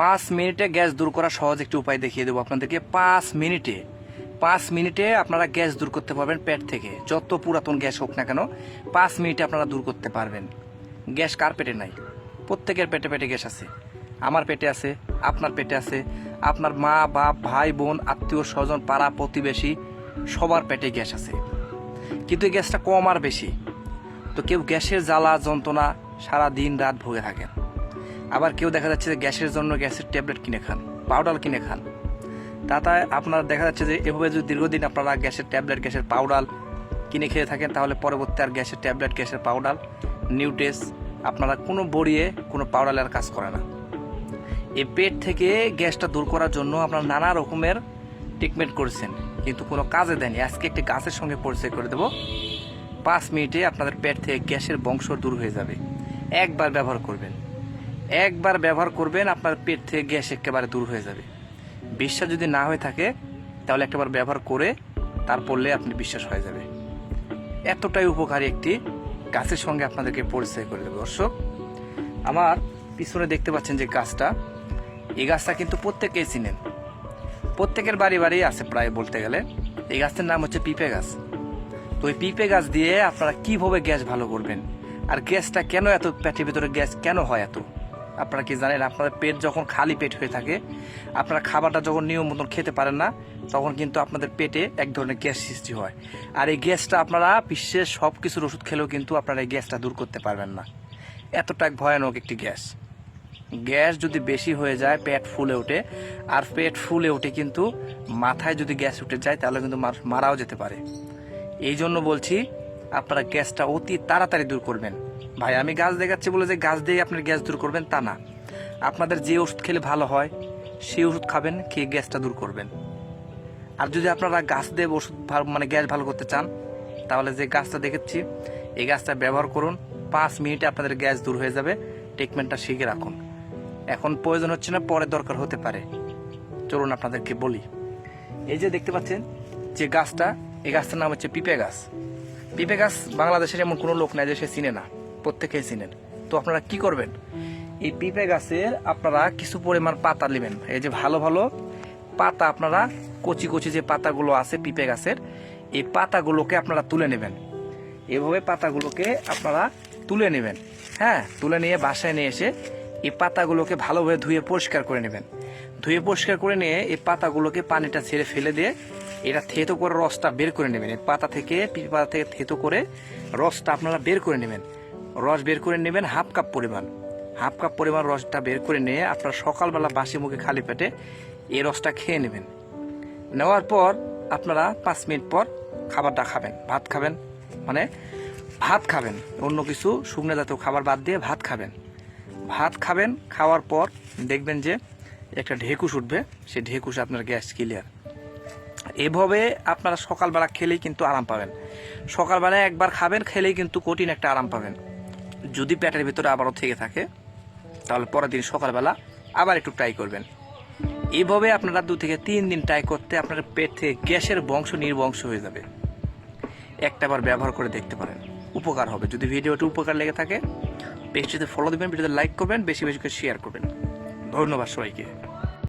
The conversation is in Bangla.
পাঁচ মিনিটে গ্যাস দূর করা সহজ একটি উপায় দেখিয়ে দেবো আপনাদেরকে। পাঁচ মিনিটে পাঁচ মিনিটে আপনারা গ্যাস দূর করতে পারবেন পেট থেকে, যত পুরাতন গ্যাস হোক না কেন, পাঁচ মিনিটে আপনারা দূর করতে পারবেন। গ্যাস কার পেটে নাই? প্রত্যেকের পেটে পেটে গ্যাস আছে। আমার পেটে আছে, আপনার পেটে আছে, আপনার মা, বাপ, ভাই, বোন, আত্মীয়, স্বজন, পাড়া, প্রতিবেশী, সবার পেটে গ্যাস আছে। কিন্তু এই গ্যাসটা কম আর বেশি। তো কেউ গ্যাসের জ্বালা, যন্ত্রণা সারা দিন রাত ভুগে থাকেন। আবার কেউ দেখা যাচ্ছে যে গ্যাসের জন্য গ্যাসের ট্যাবলেট কিনে খান, পাউডার কিনে খান। তাতে আপনার দেখা যাচ্ছে যে এভাবে যদি দীর্ঘদিন আপনারা গ্যাসের ট্যাবলেট, গ্যাসের পাউডার কিনে খেয়ে থাকেন, তাহলে পরবর্তী আর গ্যাসের ট্যাবলেট, গ্যাসের পাউডার নিউটেস আপনারা কোনো বড়িয়ে কোনো পাউডারের কাজ করে না। এই পেট থেকে গ্যাসটা দূর করার জন্য আপনারা নানা রকমের ট্রিটমেন্ট করেছেন, কিন্তু কোনো কাজে দেয়নি আজকে একটি গাছের সঙ্গে পরিচয় করে দেবো। পাঁচ মিনিটে আপনাদের পেট থেকে গ্যাসের বংশ দূর হয়ে যাবে। একবার ব্যবহার করবেন। একবার ব্যবহার করবেন, আপনার পেট থেকে গ্যাস একেবারে দূর হয়ে যাবে। বিশ্বাস যদি না হয়ে থাকে, তাহলে একটাবার ব্যবহার করে তারপরলে আপনি বিশ্বাস হয়ে যাবে। এতটাই উপকারী একটি গাছের সঙ্গে আপনাদেরকে পরিচয় করে দেবে। দর্শক, আমার পিছনে দেখতে পাচ্ছেন যে গাছটা, এই গাছটা কিন্তু প্রত্যেকেই চিনেন। প্রত্যেকের বাড়ি বাড়ি আছে প্রায় বলতে গেলে। এই গাছটার নাম হচ্ছে পিঁপে গাছ। তো ওই পিঁপে গাছ দিয়ে আপনারা কীভাবে গ্যাস ভালো করবেন? আর গ্যাসটা কেন এত, পেটের ভিতরে গ্যাস কেন হয় এত? আপনারা কি জানেন, আপনাদের পেট যখন খালি পেট হয়ে থাকে, আপনারা খাবারটা যখন নিয়ম মতন খেতে পারেন না, তখন কিন্তু আপনাদের পেটে এক ধরনের গ্যাস সৃষ্টি হয়। আর এই গ্যাসটা আপনারা বিশ্বের সব কিছুর ওষুধ খেলেও কিন্তু আপনারা এই গ্যাসটা দূর করতে পারবেন না। এতটা ভয়ানক একটি গ্যাস। গ্যাস যদি বেশি হয়ে যায়, পেট ফুলে ওঠে, আর পেট ফুলে ওঠে কিন্তু মাথায় যদি গ্যাস উঠে যায়, তাহলে কিন্তু মারাও যেতে পারে। এই জন্য বলছি, আপনারা গ্যাসটা অতি তাড়াতাড়ি দূর করবেন। ভাই, আমি গাছ দেখাচ্ছি বলে যে গাছ দিয়ে আপনার গ্যাস দূর করবেন, তা না। আপনাদের যে ওষুধ খেলে ভালো হয়, সেই ওষুধ খাবেন, খেয়ে গ্যাসটা দূর করবেন। আর যদি আপনারা গাছ দিয়ে ওষুধ ভালো মানে গ্যাস ভালো করতে চান, তাহলে যে গাছটা দেখেছি, এই গাছটা ব্যবহার করুন। পাঁচ মিনিটে আপনাদের গ্যাস দূর হয়ে যাবে ট্রিটমেন্টটা শিখে রাখুন। এখন প্রয়োজন হচ্ছে না, পরে দরকার হতে পারে। চলুন আপনাদেরকে বলি। এই যে দেখতে পাচ্ছেন, যে গাছটা, এই গাছটার নাম হচ্ছে পিপে গাছ। পিপে গাছ বাংলাদেশের এমন কোনো লোক নাই যে সে চিনে না। প্রত্যেকেই চিনেন। তো আপনারা কি করবেন? এই পিপে গাছের আপনারা কিছু পরিমাণ পাতা নেবেন। এই যে ভালো ভালো পাতা আপনারা কচি কচি যে পাতাগুলো আছে পিপে গাছের, এই পাতাগুলোকে আপনারা তুলে নেবেন। এভাবে পাতাগুলোকে আপনারা তুলে নেবেন। হ্যাঁ তুলে নিয়ে বাসায় নিয়ে এসে এই পাতাগুলোকে ভালোভাবে ধুয়ে পরিষ্কার করে নেবেন। ধুয়ে পরিষ্কার করে নিয়ে এই পাতাগুলোকে পানিটা ছেড়ে ফেলে দিয়ে এটা থেতো করে রসটা বের করে নেবেন। এই পাতা থেকে পিপে পাতা থেকে থেতো করে রসটা আপনারা বের করে নেবেন। রস বের করে নেবেন হাফ কাপ পরিমাণ। হাফ কাপ পরিমাণ রসটা বের করে নিয়ে আপনার সকালবেলা বাসি মুখে খালি পেটে এই রসটা খেয়ে নেবেন। নেওয়ার পর আপনারা পাঁচ মিনিট পর খাবারটা খাবেন, ভাত খাবেন মানে ভাত খাবেন, অন্য কিছু শুকনো জাতীয় খাবার বাদ দিয়ে ভাত খাবেন। ভাত খাবেন, খাওয়ার পর দেখবেন যে একটা ঢেকুস উঠবে, সেই ঢেকুস আপনার গ্যাস ক্লিয়ার। এভাবে আপনারা সকালবেলা খেলেই কিন্তু আরাম পাবেন। সকালবেলা একবার খাবেন, খেলেই কিন্তু কঠিন একটা আরাম পাবেন। যদি পেটের ভিতরে আবারও থেকে থাকে, তাহলে পরের দিন সকালবেলা আবার একটু ট্রাই করবেন। এইভাবে আপনারা দু থেকে তিন দিন ট্রাই করতে আপনার পেট থেকে গ্যাসের বংশ নির্বংশ হয়ে যাবে। একটাবার ব্যবহার করে দেখতে পারেন। উপকার হবে। যদি ভিডিওটি উপকার লেগে থাকে, পেজটিতে ফলো দেবেন, ভিডিওতে লাইক করবেন, বেশি বেশি করে শেয়ার করবেন। ধন্যবাদ সবাইকে।